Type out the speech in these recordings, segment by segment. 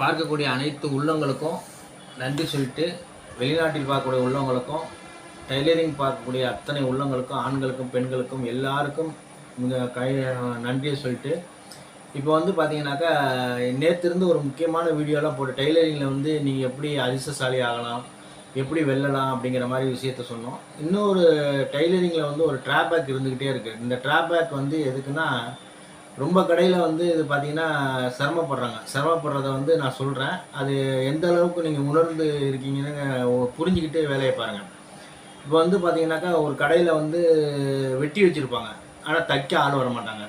பார்க்கக்கூடிய அனைத்து உள்ளங்களுக்கும் நன்றி சொல்லிட்டு வெளிநாட்டில் பார்க்கக்கூடிய உள்ளவங்களுக்கும் டைலரிங் பார்க்கக்கூடிய அத்தனை உள்ளங்களுக்கும் ஆண்களுக்கும் பெண்களுக்கும் எல்லாருக்கும் மிக கை நன்றியை சொல்லிட்டு இப்போ வந்து பார்த்தீங்கன்னாக்கா நேற்று இருந்து ஒரு முக்கியமான வீடியோலாம் போட்டு டெய்லரிங்கில் வந்து நீங்கள் எப்படி அதிர்ஷ்டசாலி ஆகலாம் எப்படி வெல்லலாம் அப்படிங்கிற மாதிரி விஷயத்த சொன்னோம். இன்னொரு டெய்லரிங்கில் வந்து ஒரு ட்ராபேக் இருந்துக்கிட்டே இருக்குது இந்த ட்ராபேக் வந்து எதுக்குன்னா ரொம்ப கடையில் வந்து இது பார்த்தீங்கன்னா சிரமப்படுறாங்க. சிரமப்படுறத வந்து நான் சொல்கிறேன் அது எந்த அளவுக்கு நீங்கள் உணர்ந்து இருக்கீங்கன்னு புரிஞ்சுக்கிட்டு வேலையை பாருங்கள் இப்போ வந்து பார்த்தீங்கன்னாக்கா ஒரு கடையில் வந்து வெட்டி வச்சுருப்பாங்க. ஆனால் தைக்க ஆள் வர மாட்டாங்க.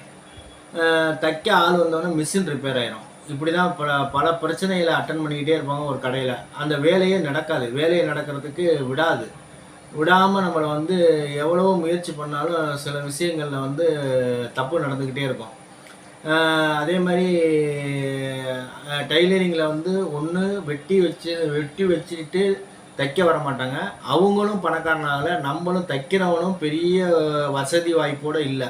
தைக்க ஆள் வந்தோடனே மிஷின் ரிப்பேர் ஆயிரும். இப்படி தான் பல பல பிரச்சனைகளை அட்டன் பண்ணிக்கிட்டே இருப்பாங்க ஒரு கடையில். அந்த வேலையே நடக்காது. வேலையை நடக்கிறதுக்கு விடாது. விடாமல் நம்மளை வந்து எவ்வளவோ முயற்சி பண்ணாலும் சில விஷயங்களில் வந்து தப்பு நடந்துக்கிட்டே இருக்கும். அதே மாதிரி டைலரிங்கில் வந்து ஒன்று வெட்டி வச்சு வெட்டி வச்சுக்கிட்டு தைக்க வர மாட்டாங்க. அவங்களும் பணக்காரனாகல நம்மளும் தைக்கிறவனும் பெரிய வசதி வாய்ப்போடு இல்லை.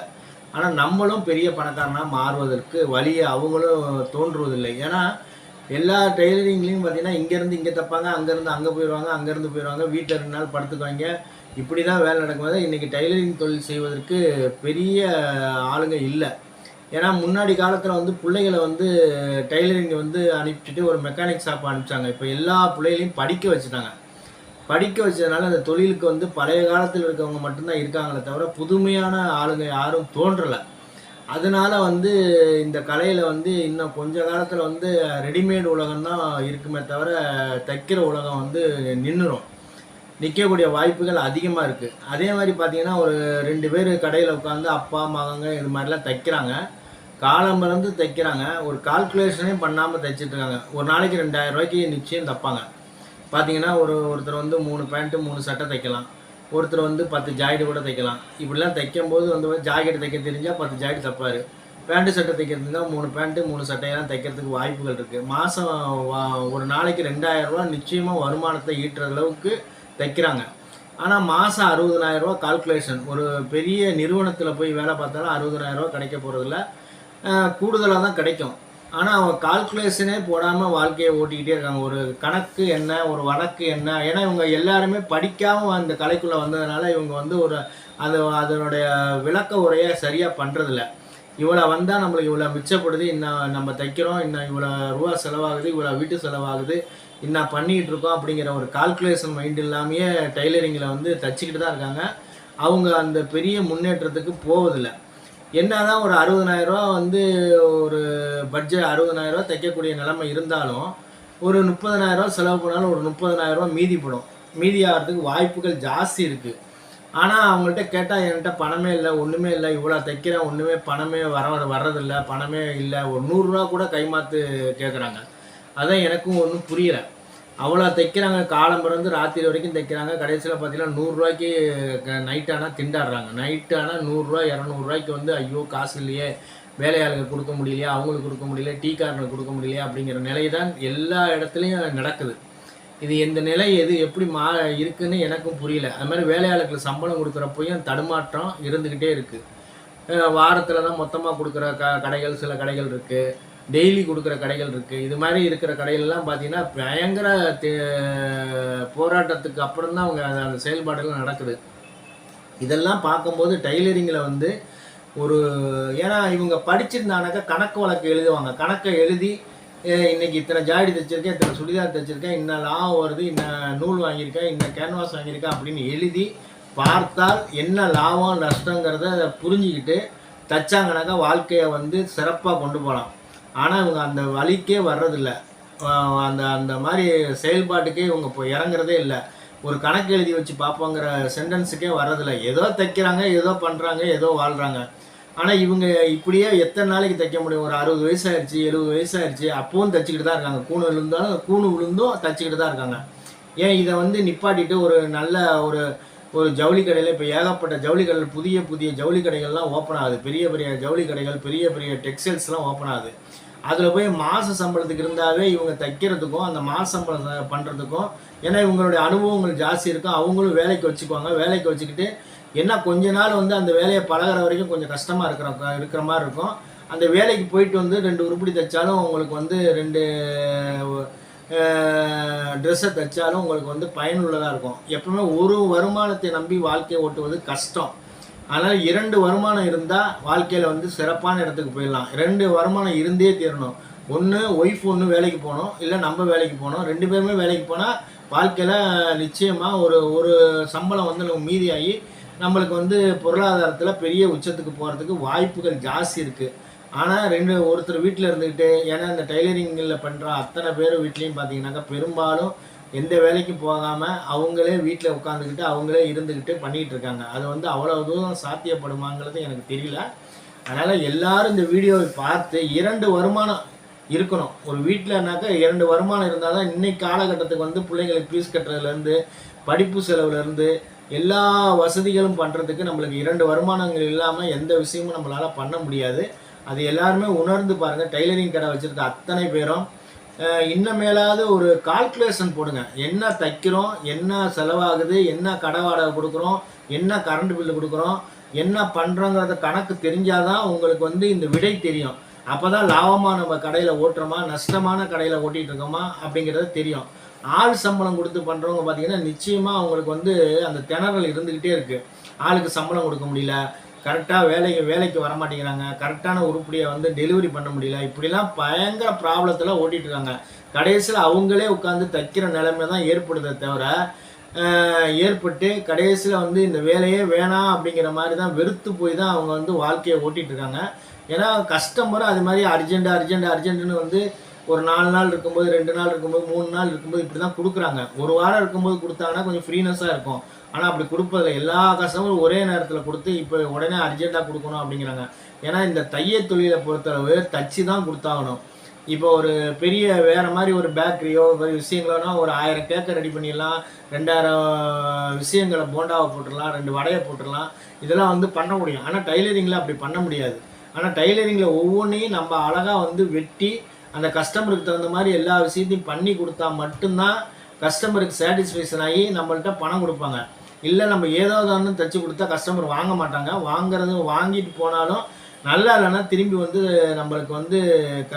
ஆனால் நம்மளும் பெரிய பணக்காரனாக மாறுவதற்கு வழியை அவங்களும் தோன்றுவதில்லை. ஏன்னா எல்லா டெய்லரிங்லேயும் பார்த்தீங்கன்னா இங்கேருந்து இங்கே தைப்பாங்க அங்கேருந்து அங்கே போயிடுவாங்க அங்கேருந்து போயிடுவாங்க வீட்டில் ரெண்டு நாள் படுத்துக்குவாங்க. இப்படி தான் வேலை நடக்கும்போது இன்றைக்கி டைலரிங் தொழில் செய்வதற்கு பெரிய ஆளுங்க இல்லை. ஏன்னா முன்னாடி காலத்தில் வந்து பிள்ளைகளை வந்து டைலரிங் வந்து அனுப்பிச்சிட்டு ஒரு மெக்கானிக் ஷாப் அனுப்பிச்சாங்க. இப்போ எல்லா பிள்ளைகளையும் படிக்க வச்சுட்டாங்க. படிக்க வச்சதுனால அந்த தொழிலுக்கு வந்து பழைய காலத்தில் இருக்கவங்க மட்டும்தான் இருக்காங்களே தவிர புதுமையான ஆளுங்க யாரும் தோன்றலை. அதனால் வந்து இந்த கலையில் வந்து இன்னும் கொஞ்ச காலத்தில் வந்து ரெடிமேட் உலகம் தான் இருக்குமே தவிர தைக்கிற உலகம் வந்து நின்றுரும் நிற்கக்கூடிய வாய்ப்புகள் அதிகமாக இருக்குது அதே மாதிரி பார்த்திங்கன்னா ஒரு ரெண்டு பேர் கடையில் உட்காந்து அப்பா மகங்க இது மாதிரிலாம் தைக்கிறாங்க. காலம் மறந்து தைக்கிறாங்க. ஒரு கால்குலேஷனே பண்ணாமல் தைச்சிட்டு இருக்காங்க. ஒரு நாளைக்கு ரெண்டாயிரம் ரூபாய்க்கு நிச்சயம் தைப்பாங்க. பார்த்தீங்கன்னா ஒரு ஒருத்தர் வந்து மூணு பேண்ட்டு மூணு சட்டை தைக்கலாம். ஒருத்தர் வந்து பத்து ஜாக்கெட் கூட தைக்கலாம். இப்படிலாம் தைக்கும் போது வந்து ஜாக்கெட் தைக்க தெரிஞ்சால் பத்து ஜாக்கெட் தைப்பார். பேண்ட்டு சட்டை தைக்கிறதுனா மூணு பேண்ட்டு மூணு சட்டையெல்லாம் தைக்கிறதுக்கு வாய்ப்புகள் இருக்குது மாதம் ஒரு நாளைக்கு ரெண்டாயிரரூவா நிச்சயமாக வருமானத்தை ஈட்டுற அளவுக்கு தைக்கிறாங்க. ஆனால் மாதம் அறுபதனாயிரரூவா கால்குலேஷன் ஒரு பெரிய நிறுவனத்தில் போய் வேலை பார்த்தாலும் அறுபதனாயிரரூவா கிடைக்க போகிறதில்ல கூடுதலாக தான் கிடைக்கும். ஆனால் அவங்க கால்குலேஷனே போடாமல் வாழ்க்கையை ஓட்டிக்கிட்டே இருக்காங்க. ஒரு கணக்கு என்ன ஒரு வழக்கு என்ன? ஏன்னா இவங்க எல்லாருமே படிக்காமல் அந்த கலைக்குள்ளே வந்ததுனால இவங்க வந்து ஒரு அது அதனுடைய விளக்க உரையை சரியாக பண்ணுறதில்ல இவ்வளோ வந்தால் நம்மளுக்கு இவ்வளோ மிச்சப்படுது இன்னும் நம்ம தைக்கிறோம் இன்னும் இவ்வளோ ரூபா செலவாகுது இவ்வளோ வீட்டு செலவாகுது இன்னும் பண்ணிகிட்டு இருக்கோம் அப்படிங்கிற ஒரு கால்குலேஷன் மைண்ட் இல்லாமையே டைலரிங்கில் வந்து தைச்சிக்கிட்டு தான் இருக்காங்க. அவங்க அந்த பெரிய முன்னேற்றத்துக்கு போவதில்லை. என்னதான் ஒரு அறுபதனாயிரரூவா வந்து ஒரு பட்ஜெட் அறுபதனாயிரரூவா தைக்கக்கூடிய நிலைமை இருந்தாலும் ஒரு முப்பதனாயிரரூவா செலவு பண்ணாலும் ஒரு முப்பதனாயிரரூவா மீதிப்படும். மீதி ஆகிறதுக்கு வாய்ப்புகள் ஜாஸ்தி இருக்குது ஆனால் அவங்கள்ட்ட கேட்டால் என்கிட்ட பணமே இல்லை ஒன்றுமே இல்லை இவ்வளோ தைக்கிறேன் ஒன்றுமே பணமே வர வர்றதில்லை பணமே இல்லை. ஒரு நூறுரூவா கூட கைமாத்து கேட்குறாங்க அதான் எனக்கும் ஒன்றும் புரியலை. அவ்வளோ தைக்கிறாங்க. காலம் பிறந்து ராத்திரி வரைக்கும் தைக்கிறாங்க. கடைசியில் பார்த்தீங்கன்னா நூறுரூவாய்க்கு நைட் ஆனால் திண்டாடுறாங்க. நைட் ஆனால் நூறுரூவா இரநூறுவாய்க்கு வந்து ஐயோ காசு இல்லையே. வேலையாளுக்கு கொடுக்க முடியலையா? அவங்களுக்கு கொடுக்க முடியல. டீ காரனுக்கு கொடுக்க முடியலையா? அப்படிங்கிற நிலை தான் எல்லா இடத்துலையும் நடக்குது. இது எந்த நிலை எது எப்படி மா இருக்குன்னு எனக்கும் புரியல. அது மாதிரி வேலையாளுக்கு சம்பளம் கொடுக்குறப்பையும் தடுமாற்றம் இருந்துக்கிட்டே இருக்குது வாரத்தில் தான் மொத்தமாக கொடுக்குற க கடைகள் சில கடைகள் இருக்குது டெய்லி கொடுக்குற கடைகள் இருக்குது இது மாதிரி இருக்கிற கடைகள்லாம் பார்த்தீங்கன்னா பயங்கர தே- போராட்டத்துக்கு அப்புறம் தான் அவங்க அந்த- செயல்பாடுகள் நடக்குது. இதெல்லாம் பார்க்கும்போது டைலரிங்கில் வந்து ஒரு ஏன்னா இவங்க படிச்சிருந்தானாக்கா கணக்கு வழக்கு எழுதுவாங்க. கணக்கை எழுதி இன்னைக்கு இத்தனை ஜாடி தைச்சிருக்கேன் இத்தனை சுடிதார் தைச்சிருக்கேன் இன்ன லாபம் வருது இன்ன நூல் வாங்கியிருக்கேன் இன்ன கேன்வாஸ் வாங்கியிருக்கேன் அப்படின்னு எழுதி பார்த்தால் என்ன லாபம் நஷ்டங்கிறத புரிஞ்சுக்கிட்டு தைச்சாங்கனாக்கா வாழ்க்கையை வந்து சிறப்பாக கொண்டு போகலாம். ஆனால் இவங்க அந்த வழிக்கே வர்றதில்ல. அந்த அந்த மாதிரி செயல்பாட்டுக்கே இவங்க இப்போ இறங்குறதே இல்லை. ஒரு கணக்கு எழுதி வச்சு பார்ப்போங்கிற சென்டென்ஸுக்கே வர்றதில்ல. ஏதோ தைக்கிறாங்க ஏதோ பண்ணுறாங்க ஏதோ வாழ்கிறாங்க ஆனால் இவங்க இப்படியே எத்தனை நாளைக்கு தைக்க முடியும்? ஒரு அறுபது வயசாயிருச்சு எழுபது வயசாயிருச்சு அப்பவும் தைச்சிக்கிட்டு தான் இருக்காங்க. கூணு விழுந்தாலும் கூணு விழுந்தும் தைச்சிக்கிட்டு தான் இருக்காங்க. ஏன் இதை வந்து நிப்பாட்டிட்டு ஒரு நல்ல ஒரு ஒரு ஜவுளி கடையில் இப்போ ஏகப்பட்ட ஜவுளி கடையில் புதிய புதிய ஜவுளி கடைகள்லாம் ஓப்பன் ஆகுது. பெரிய பெரிய ஜவுளி கடைகள் பெரிய பெரிய டெக்ஸ்டைல்ஸ்லாம் ஓப்பன் ஆகுது. அதில் போய் மாத சம்பளத்துக்கு இருந்தாவே இவங்க தைக்கிறதுக்கும் அந்த மாத சம்பளம் பண்ணுறதுக்கும் ஏன்னா இவங்களுடைய அனுபவங்கள் ஜாஸ்தி இருக்கும் அவங்களும் வேலைக்கு வச்சுக்குவாங்க. வேலைக்கு வச்சுக்கிட்டு என்ன கொஞ்ச நாள் வந்து அந்த வேலையை பழகுற வரைக்கும் கொஞ்சம் கஷ்டமாக இருக்கிற இருக்கிற மாதிரி இருக்கும். அந்த வேலைக்கு போயிட்டு வந்து ரெண்டு உருப்படி தைச்சாலும் அவங்களுக்கு வந்து ரெண்டு ட்ரெஸ்ஸை தைச்சாலும் உங்களுக்கு வந்து பயனுள்ளதாக இருக்கும். எப்பவுமே ஒரு வருமானத்தை நம்பி வாழ்க்கையை ஓட்டுவது கஷ்டம். அதனால் இரண்டு வருமானம் இருந்தால் வாழ்க்கையில் வந்து சிறப்பான இடத்துக்கு போயிடலாம். ரெண்டு வருமானம் இருந்தே தீரணும். ஒன்று ஒய்ஃப் ஒன்று வேலைக்கு போகணும். இல்லை நம்ம வேலைக்கு போகணும். ரெண்டு பேருமே வேலைக்கு போனால் வாழ்க்கையில் நிச்சயமாக ஒரு ஒரு சம்பளம் வந்து நம்ம மீதியாகி நம்மளுக்கு வந்து பொருளாதாரத்தில் பெரிய உச்சத்துக்கு போகிறதுக்கு வாய்ப்புகள் ஜாஸ்தி இருக்குது ஆனால் ரெண்டு ஒருத்தர் வீட்டில் இருந்துக்கிட்டு ஏன்னா இந்த டைலரிங்கில் பண்ணுற அத்தனை பேர் வீட்லேயும் பார்த்தீங்கன்னாக்கா பெரும்பாலும் எந்த வேலைக்கும் போகாமல் அவங்களே வீட்டில் உட்காந்துக்கிட்டு அவங்களே இருந்துக்கிட்டு பண்ணிகிட்டு இருக்காங்க. அது வந்து அவ்வளோ தூரம் சாத்தியப்படுமாங்கிறது எனக்கு தெரியல. அதனால் எல்லாரும் இந்த வீடியோவை பார்த்து இரண்டு வருமானம் இருக்கணும். ஒரு வீட்டில்னாக்கா இரண்டு வருமானம் இருந்தால் தான் இன்னைக்கு காலகட்டத்துக்கு வந்து பிள்ளைங்களுக்கு ஃபீஸ் கட்டுறதுலேருந்து படிப்பு செலவுலேருந்து எல்லா வசதிகளும் பண்ணுறதுக்கு நம்மளுக்கு இரண்டு வருமானங்கள் இல்லாமல் எந்த விஷயமும் நம்மளால் பண்ண முடியாது. அது எல்லாருமே உணர்ந்து பாருங்கள் டைலரிங் கடை வச்சுருக்க அத்தனை பேரும். இன்னும் மேலாவது ஒரு கால்குலேஷன் போடுங்க. என்ன தைக்கிறோம் என்ன செலவாகுது என்ன கடை வாடகை கொடுக்குறோம் என்ன கரண்ட் பில்லு கொடுக்குறோம் என்ன பண்ணுறோங்கிறத கணக்கு தெரிஞ்சாதான் உங்களுக்கு வந்து இந்த விடை தெரியும். அப்போ தான் லாபமாக நம்ம கடையில் ஓட்டுறோமா நஷ்டமான கடையில் ஓட்டிகிட்டு இருக்கோமா அப்படிங்கிறது தெரியும். ஆள் சம்பளம் கொடுத்து பண்ணுறவங்க பார்த்தீங்கன்னா நிச்சயமாக அவங்களுக்கு வந்து அந்த திணறல் இருந்துக்கிட்டே இருக்குது ஆளுக்கு சம்பளம் கொடுக்க முடியல கரெக்டாக வேலைக்கு வேலைக்கு வர மாட்டேங்கிறாங்க கரெக்டான உருப்படியை வந்து டெலிவரி பண்ண முடியல. இப்படிலாம் பயங்கர ப்ராப்ளத்தில் ஓட்டிகிட்டு இருக்காங்க கடைசியில் அவங்களே உட்காந்து தைக்கிற நிலைமை தான் ஏற்படுதே தவிர ஏற்பட்டு கடைசியில் வந்து இந்த வேலையே வேணாம் அப்படிங்கிற மாதிரி தான் வெறுத்து போய் தான் அவங்க வந்து வாழ்க்கையை ஓட்டிகிட்டு இருக்காங்க ஏன்னா கஸ்டமரும் அது மாதிரி அர்ஜெண்ட் அர்ஜெண்ட் அர்ஜென்ட்னு வந்து ஒரு நாலு நாள் இருக்கும்போது ரெண்டு நாள் இருக்கும்போது மூணு நாள் இருக்கும்போது இப்படி தான் கொடுக்குறாங்க. ஒரு வாரம் இருக்கும்போது கொடுத்தாங்கன்னா கொஞ்சம் ஃப்ரீனஸாக இருக்கும். ஆனால் அப்படி கொடுப்பதில்ல. எல்லா கஷ்டமும் ஒரே நேரத்தில் கொடுத்து இப்போ உடனே அர்ஜென்ட்டாக கொடுக்கணும் அப்படிங்கிறாங்க. ஏன்னா இந்த தையல் தொழிலை பொறுத்தளவு தச்சு தான் கொடுத்தாகணும். இப்போ ஒரு பெரிய வேற மாதிரி ஒரு பேக்கரியோ மாதிரி விஷயங்களோனா ஒரு ஆயிரம் கேக்கை ரெடி பண்ணிடலாம். ரெண்டாயிரம் விஷயங்களை போண்டாவை போட்டுடலாம். ரெண்டு வடையை போட்டுடலாம். இதெல்லாம் வந்து பண்ண முடியும். ஆனால் டைலரிங்கில் அப்படி பண்ண முடியாது. ஆனால் டைலரிங்கில் ஒவ்வொன்றையும் நம்ம அழகாக வந்து வெட்டி அந்த கஸ்டமருக்கு தகுந்த மாதிரி எல்லா விஷயத்தையும் பண்ணி கொடுத்தா மட்டும்தான் கஸ்டமருக்கு சாட்டிஸ்ஃபேக்ஷன் ஆகி நம்மள்கிட்ட பணம் கொடுப்பாங்க. இல்லை நம்ம ஏதாவது ஒன்று தைச்சி கொடுத்தா கஸ்டமர் வாங்க மாட்டாங்க. வாங்குறது வாங்கிட்டு போனாலும் நல்லா இல்லைன்னா திரும்பி வந்து நம்மளுக்கு வந்து க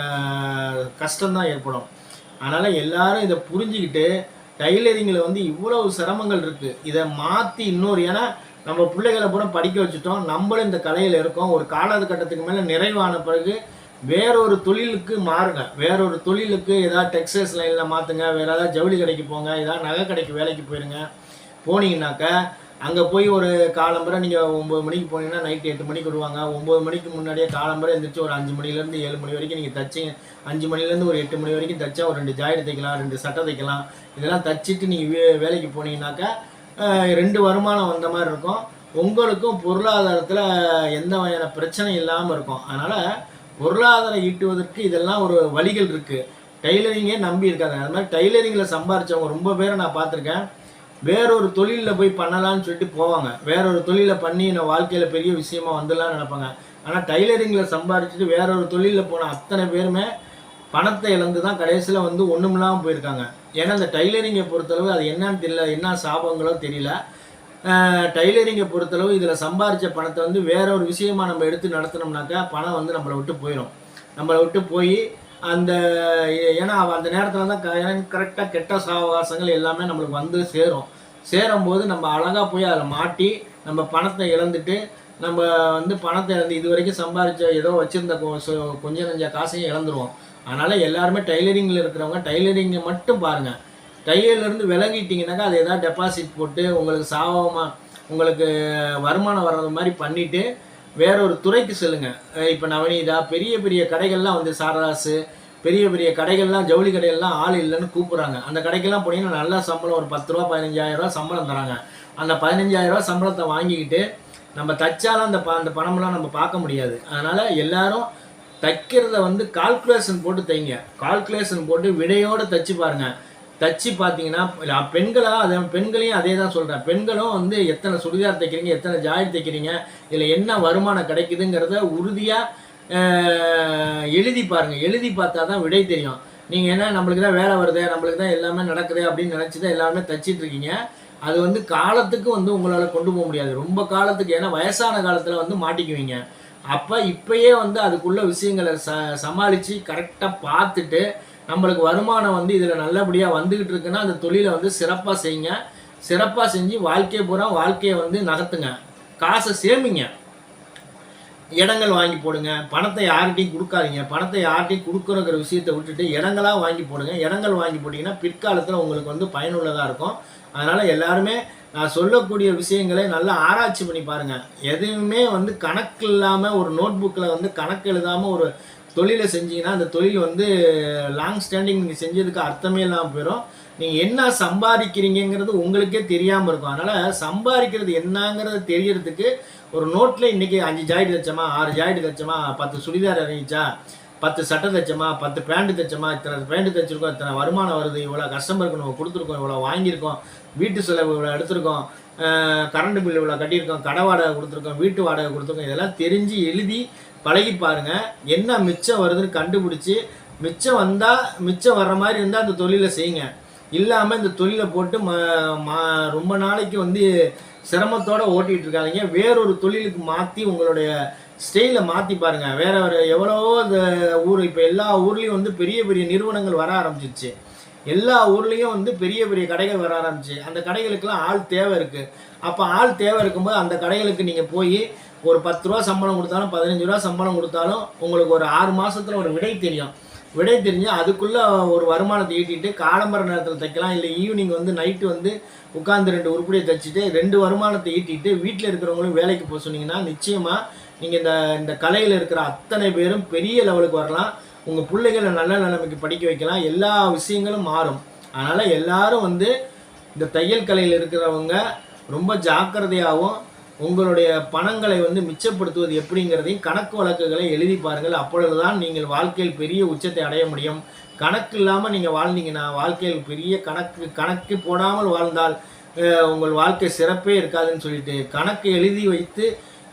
கஷ்டம்தான் ஏற்படும். அதனால் எல்லாரும் இதை புரிஞ்சுக்கிட்டு டைலரிங்கில் வந்து இவ்வளவு சிரமங்கள் இருக்குது இதை மாற்றி இன்னொரு ஏன்னா நம்ம பிள்ளைகளை பூரா படிக்க வச்சுட்டோம். நம்மளும் இந்த கலையில் இருக்கோம். ஒரு காலகட்டத்துக்கு மேலே நிறைவான பிறகு வேறொரு தொழிலுக்கு மாறுங்க. வேறொரு தொழிலுக்கு ஏதாவது டெக்ஸ்டைல்ஸ் லைனில் மாற்றுங்க வேறு ஏதாவது ஜவுளி கடைக்கு போங்க. ஏதாவது நகை கடைக்கு வேலைக்கு போயிருங்க. போனீங்கன்னாக்கா அங்கே போய் ஒரு காலம்பரை நீங்கள் ஒம்பது மணிக்கு போனீங்கன்னா நைட்டு எட்டு மணிக்கு விடுவாங்க ஒம்பது மணிக்கு முன்னாடியே காலம்பரை எழுந்திரிச்சு ஒரு அஞ்சு மணிலேருந்து ஏழு மணி வரைக்கும் நீங்கள் தைச்சிங்க அஞ்சு மணிலேருந்து ஒரு எட்டு மணி வரைக்கும் தைச்சா ஒரு ரெண்டு ஜாயிட் தைக்கலாம் ரெண்டு சட்டை தைக்கலாம். இதெல்லாம் தச்சிட்டு நீங்கள் வே வேலைக்கு போனீங்கன்னாக்கா ரெண்டு வருமானம் வந்த மாதிரி இருக்கும். உங்களுக்கும் பொருளாதாரத்தில் எந்த வகையான பிரச்சனை இல்லாமல் இருக்கும். அதனால் பொருளாதாரம் ஈட்டுவதற்கு இதெல்லாம் ஒரு வழிகள் இருக்குது டைலரிங்கே நம்பி இருக்காங்க. அது மாதிரி டைலரிங்கில் சம்பாரித்தவங்க ரொம்ப பேரை நான் பார்த்துருக்கேன். வேறொரு தொழிலில் போய் பண்ணலான்னு சொல்லிட்டு போவாங்க. வேறொரு தொழிலை பண்ணி நான் வாழ்க்கையில் பெரிய விஷயமா வந்துடலாம்னு நினைப்பாங்க. ஆனால் டைலரிங்கில் சம்பாரிச்சுட்டு வேறொரு தொழிலில் போன அத்தனை பேருமே பணத்தை இழந்து தான் கடைசியில் வந்து ஒன்றுமில்லாமல் போயிருக்காங்க. ஏன்னா இந்த டைலரிங்கை பொறுத்தளவு அது என்னன்னு தெரியல. என்ன சாபங்களோ தெரியல. டைலரிங்கை பொறுத்தளவு இதில் சம்பாரித்த பணத்தை வந்து வேற ஒரு விஷயமா நம்ம எடுத்து நடத்தினோம்னாக்கா பணம் வந்து நம்மளை விட்டு போயிடும் நம்மளை விட்டு போய் அந்த ஏன்னா அந்த நேரத்தில் தான் கரெக்டாக கெட்ட சாவகாசங்கள் எல்லாமே நம்மளுக்கு வந்து சேரும். சேரும்போது நம்ம அழகாக போய் அதில் மாட்டி நம்ம பணத்தை இழந்துட்டு நம்ம வந்து பணத்தை இழந்து இது வரைக்கும் சம்பாரித்த ஏதோ வச்சுருந்த கொஞ்சம் நஞ்ச காசையும் இழந்துருவோம். அதனால் எல்லாருமே டைலரிங்கில் இருக்கிறவங்க டைலரிங்கை மட்டும் பாருங்கள் கையிலேருந்து விளங்கிட்டிங்கனாக்கா அது எதாவது டெபாசிட் போட்டு உங்களுக்கு சாபமாக உங்களுக்கு வருமானம் வர்றது மாதிரி பண்ணிவிட்டு வேற ஒரு துறைக்கு செல்லுங்கள் இப்போ நவநீதா பெரிய பெரிய கடைகள்லாம் வந்து சாரதாசு பெரிய பெரிய கடைகள்லாம் ஜவுளி கடைகள்லாம் ஆள் இல்லைன்னு கூப்பிட்றாங்க. அந்த கடைக்கெல்லாம் போனீங்கன்னா நல்ல சம்பளம் ஒரு பத்து ரூபா பதினஞ்சாயிரம் ரூபா சம்பளம் தராங்க. அந்த பதினஞ்சாயிரரூவா சம்பளத்தை வாங்கிக்கிட்டு நம்ம தைச்சாலும் அந்த ப அந்த பணம்லாம் நம்ம பார்க்க முடியாது. அதனால் எல்லாரும் தைக்கிறத வந்து கால்குலேஷன் போட்டு தைங்க. கால்குலேஷன் போட்டு விடையோடு தைச்சு பாருங்கள் தச்சு பார்த்தீங்கன்னா பெண்களாக பெண்களா அதை பெண்களையும் அதே தான் சொல்கிறேன் பெண்களும் வந்து எத்தனை சுடிதார் தைக்கிறீங்க எத்தனை ஜாயிட் தைக்கிறீங்க இதில் என்ன வருமானம் கிடைக்குதுங்கிறத உறுதியாக எழுதி பாருங்கள் எழுதி பார்த்தா தான் விடை தெரியும். நீங்கள் என்ன நம்மளுக்கு தான் வேலை வருது நம்மளுக்கு தான் எல்லாமே நடக்குது அப்படின்னு நினச்சி தான் எல்லாருமே தச்சிட்டு இருக்கீங்க. அது வந்து காலத்துக்கு வந்து உங்களால் கொண்டு போக முடியாது. ரொம்ப காலத்துக்கு ஏன்னா வயசான காலத்தில் வந்து மாட்டிக்குவீங்க. அப்போ இப்பயே வந்து அதுக்குள்ள விஷயங்களை ச சமாளித்து கரெக்டாக பார்த்துட்டு நம்மளுக்கு வருமானம் வந்து இதில் நல்லபடியாக வந்துக்கிட்டு இருக்குன்னா அந்த தொழிலை வந்து சிறப்பாக செய்யுங்க. சிறப்பாக செஞ்சு வாழ்க்கையை பூரா வாழ்க்கையை வந்து நகர்த்துங்க. காசை சேமிங்க. இடங்கள் வாங்கி போடுங்க. பணத்தை யார்கிட்டையும் கொடுக்காதீங்க. பணத்தை யார்கிட்டையும் கொடுக்குறங்கிற விஷயத்தை விட்டுட்டு இடங்களாக வாங்கி போடுங்க. இடங்கள் வாங்கி போட்டிங்கன்னா பிற்காலத்தில் உங்களுக்கு வந்து பயனுள்ளதாக இருக்கும். அதனால் எல்லாருமே நான் சொல்லக்கூடிய விஷயங்களை நல்லா ஆராய்ச்சி பண்ணி பாருங்கள் எதுவுமே வந்து கணக்கு இல்லாமல் ஒரு நோட் புக்கில் வந்து கணக்கு எழுதாமல் ஒரு தொழிலை செஞ்சீங்கன்னா அந்த தொழில் வந்து லாங் ஸ்டாண்டிங் நீங்கள் செஞ்சதுக்கு அர்த்தமே இல்லாமல் போயிடும் நீங்கள் என்ன சம்பாதிக்கிறீங்கிறது உங்களுக்கே தெரியாமல் இருக்கும். அதனால் சம்பாதிக்கிறது என்னங்கிறது தெரியறதுக்கு ஒரு நோட்டில் இன்றைக்கி அஞ்சு ஜாயிட் தைச்சோமா ஆறு ஜாயிட் தைச்சோமா பத்து சுடிதார் இறங்கிச்சா பத்து சட்டை தைச்சோமா பத்து பேண்ட்டு தைச்சோமா இத்தனை பேண்ட்டு தைச்சிருக்கோம் இத்தனை வருமானம் வருது இவ்வளோ கஸ்டமருக்கு நம்ம கொடுத்துருக்கோம் இவ்வளோ வாங்கியிருக்கோம் வீட்டு செலவு இவ்வளோ எடுத்திருக்கோம் கரண்ட் பில் இவ்வளோ கட்டியிருக்கோம் கடை வாடகை கொடுத்துருக்கோம் வீட்டு வாடகை கொடுத்துருக்கோம் இதெல்லாம் தெரிஞ்சு எழுதி பழகி பாருங்க. என்ன மிச்சம் வருதுன்னு கண்டுபிடிச்சி மிச்சம் வந்தால் மிச்சம் வர்ற மாதிரி இருந்தால் அந்த தொழிலை செய்யுங்க. இல்லாமல் இந்த தொழிலை போட்டு ம மா- ரொம்ப நாளைக்கு வந்து சிரமத்தோடு ஓட்டிகிட்டு இருக்காதிங்க. வேறொரு தொழிலுக்கு மாற்றி உங்களுடைய ஸ்டைலை மாற்றி பாருங்கள் வேற ஒரு எவ்வளவோ இந்த ஊர் இப்போ எல்லா ஊர்லேயும் வந்து பெரிய பெரிய நிறுவனங்கள் வர ஆரம்பிச்சிச்சு எல்லா ஊர்லேயும் வந்து பெரிய பெரிய கடைகள் வர ஆரம்பிச்சு. அந்த கடைகளுக்கெல்லாம் ஆள் தேவை இருக்குது அப்போ ஆள் தேவை இருக்கும்போது அந்த கடைகளுக்கு நீங்கள் போய் ஒரு பத்து ரூபா சம்பளம் கொடுத்தாலும் பதினஞ்சு ரூபா சம்பளம் கொடுத்தாலும் உங்களுக்கு ஒரு ஆறு மாதத்தில் ஒரு விடை தெரியும். விடை தெரிஞ்சு அதுக்குள்ளே ஒரு வருமானத்தை ஈட்டிட்டு காலம்பர நேரத்தில் தைக்கலாம். இல்லை ஈவினிங் வந்து நைட்டு வந்து உட்காந்து ரெண்டு உருப்படியை தைச்சிட்டு ரெண்டு வருமானத்தை ஈட்டிட்டு வீட்டில் இருக்கிறவங்களும் வேலைக்கு போக சொன்னீங்கன்னா நிச்சயமாக நீங்கள் இந்த இந்த கலையில் இருக்கிற அத்தனை பேரும் பெரிய லெவலுக்கு வரலாம். உங்கள் பிள்ளைகளை நல்ல நிலைமைக்கு படிக்க வைக்கலாம். எல்லா விஷயங்களும் மாறும். அதனால் எல்லாரும் வந்து இந்த தையல் கலையில் இருக்கிறவங்க ரொம்ப ஜாக்கிரதையாகவும் உங்களுடைய பணங்களை வந்து மிச்சப்படுத்துவது எப்படிங்கிறதையும் கணக்கு வழக்குகளை எழுதி பாருங்கள். அப்பொழுதுதான் நீங்கள் வாழ்க்கையில் பெரிய உச்சத்தை அடைய முடியும். கணக்கு இல்லாமல் நீங்கள் வாழ்ந்தீங்கன்னா வாழ்க்கையில் பெரிய கணக்கு கணக்கு போடாமல் வாழ்ந்தால் உங்கள் வாழ்க்கை சிறப்பே இருக்காதுன்னு சொல்லிட்டு கணக்கு எழுதி வைத்து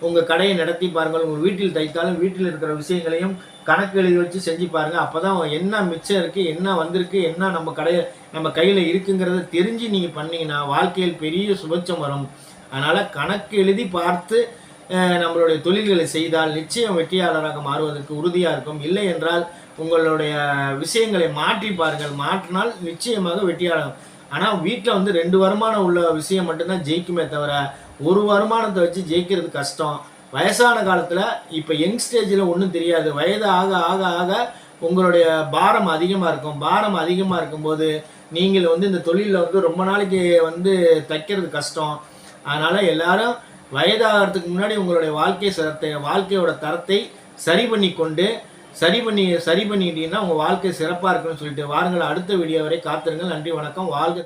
உங்கள் கடையை நடத்தி பாருங்கள். உங்கள் வீட்டில் தைத்தாலும் வீட்டில் இருக்கிற விஷயங்களையும் கணக்கு எழுதி வச்சு செஞ்சு பாருங்கள் அப்போ தான் என்ன மிச்சம் இருக்குது என்ன வந்திருக்கு என்ன நம்ம கடையை நம்ம கையில் இருக்குங்கிறத தெரிஞ்சு நீங்கள் பண்ணிங்கன்னா வாழ்க்கையில் பெரிய சுபட்சம் வரும். அதனால் கணக்கு எழுதி பார்த்து நம்மளுடைய தொழில்களை செய்தால் நிச்சயம் வெற்றியாளராக மாறுவதற்கு உறுதியாக இருக்கும். இல்லை என்றால் உங்களுடைய விஷயங்களை மாற்றி பாருங்கள். மாற்றினால் நிச்சயமாக வெற்றியாளர். ஆனால் வீட்டில் வந்து ரெண்டு வருமானம் உள்ள விஷயம் மட்டும்தான் ஜெயிக்குமே தவிர ஒரு வருமானத்தை வச்சு ஜெயிக்கிறது கஷ்டம். வயசான காலத்தில் இப்போ யங் ஸ்டேஜில் ஒன்றும் தெரியாது. வயது ஆக ஆக ஆக உங்களுடைய பாரம் அதிகமாக இருக்கும். பாரம் அதிகமாக இருக்கும்போது நீங்கள் வந்து இந்த தொழிலில் வந்து ரொம்ப நாளைக்கு வந்து தைக்கிறது கஷ்டம். அதனால் எல்லாரும் வயதாகிறதுக்கு முன்னாடி உங்களுடைய வாழ்க்கை சிரத்தை வாழ்க்கையோட தரத்தை சரி பண்ணி கொண்டு சரி பண்ணி சரி பண்ணிக்கிட்டீங்கன்னா உங்கள் வாழ்க்கை சிறப்பாக இருக்குன்னு சொல்லிட்டு வாருங்கள். அடுத்த வீடியோ வரை காத்திருங்கள். நன்றி வணக்கம். வாழ்க